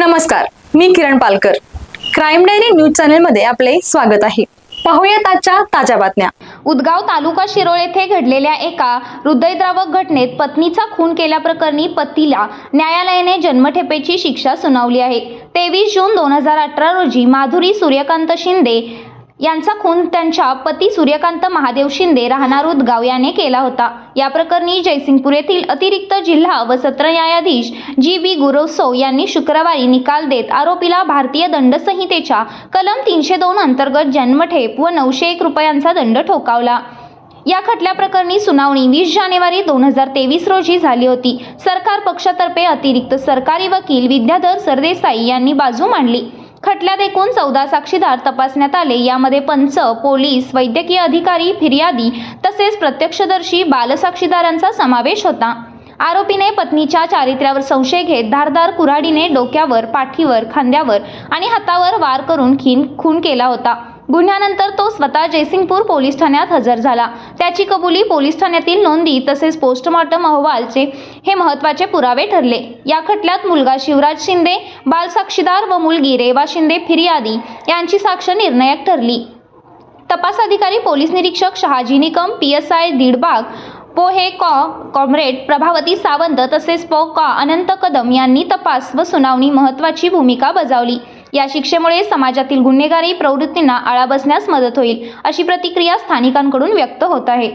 नमस्कार मी Kiran Palkar. Crime diary news चॅनलमध्ये आपले स्वागत आहे. पाहूयात आजच्या ताज्या बातम्या. उदगाव तालुका शिरोळ येथे घडलेल्या एका हृदयद्रावक घटनेत पत्नीचा खून केल्याप्रकरणी पतीला न्यायालयाने जन्मठेपेची शिक्षा सुनावली आहे. तेवीस जून दोन हजार अठरा रोजी माधुरी सूर्यकांत शिंदे यांचा खून त्यांच्या पती सूर्यकांत महादेव शिंदे राहणार उदगाव याने केला होता. या प्रकरणी जयसिंगपूर येथील अतिरिक्त जिल्हा व सत्र न्यायाधीश जी बी गुरवसो यांनी शुक्रवारी निकाल देत आरोपीला भारतीय दंड संहितेच्या कलम तीनशे दोन अंतर्गत जन्मठेप व नऊशे एक रुपयांचा दंड ठोकावला. या खटल्या प्रकरणी सुनावणी वीस जानेवारी दोन हजार तेवीस रोजी झाली होती. सरकार पक्षातर्फे अतिरिक्त सरकारी वकील विद्याधर सरदेसाई यांनी बाजू मांडली. खटल्यात एकूण चौदा साक्षीदार तपासण्यात आले. यामध्ये पंच पोलीस वैद्यकीय अधिकारी फिर्यादी तसेच प्रत्यक्षदर्शी बालसाक्षीदारांचा समावेश होता. आरोपीने पत्नीच्या चारित्र्यावर संशय घेत धारदार कुऱ्हाडीने डोक्यावर पाठीवर खांद्यावर आणि हातावर वार करून खीन खून केला होता. गुन्ह्यानंतर तो स्वतः जयसिंगपूर पोलीस ठाण्यात हजर झाला. त्याची कबुली पोलीस ठाण्यातील नोंदी तसेच पोस्टमॉर्टम अहवालचे हे महत्त्वाचे पुरावे ठरले. या खटल्यात मुलगा शिवराज शिंदे बालसाक्षीदार व मुलगी रेवा शिंदे फिर्यादी यांची साक्ष निर्णायक ठरली. तपास अधिकारी पोलीस निरीक्षक Shahaji Nikam P S I दीडबाग पोहे कॉ कॉम्रेड प्रभावती सावंत तसेच पो कॉ अनंत कदम यांनी तपास व सुनावणी महत्त्वाची भूमिका बजावली. या शिक्षेमुळे समाजातील गुन्हेगारी प्रवृत्तींना आळा बसण्यास मदत होईल अशी प्रतिक्रिया स्थानिकांकडून व्यक्त होत आहे.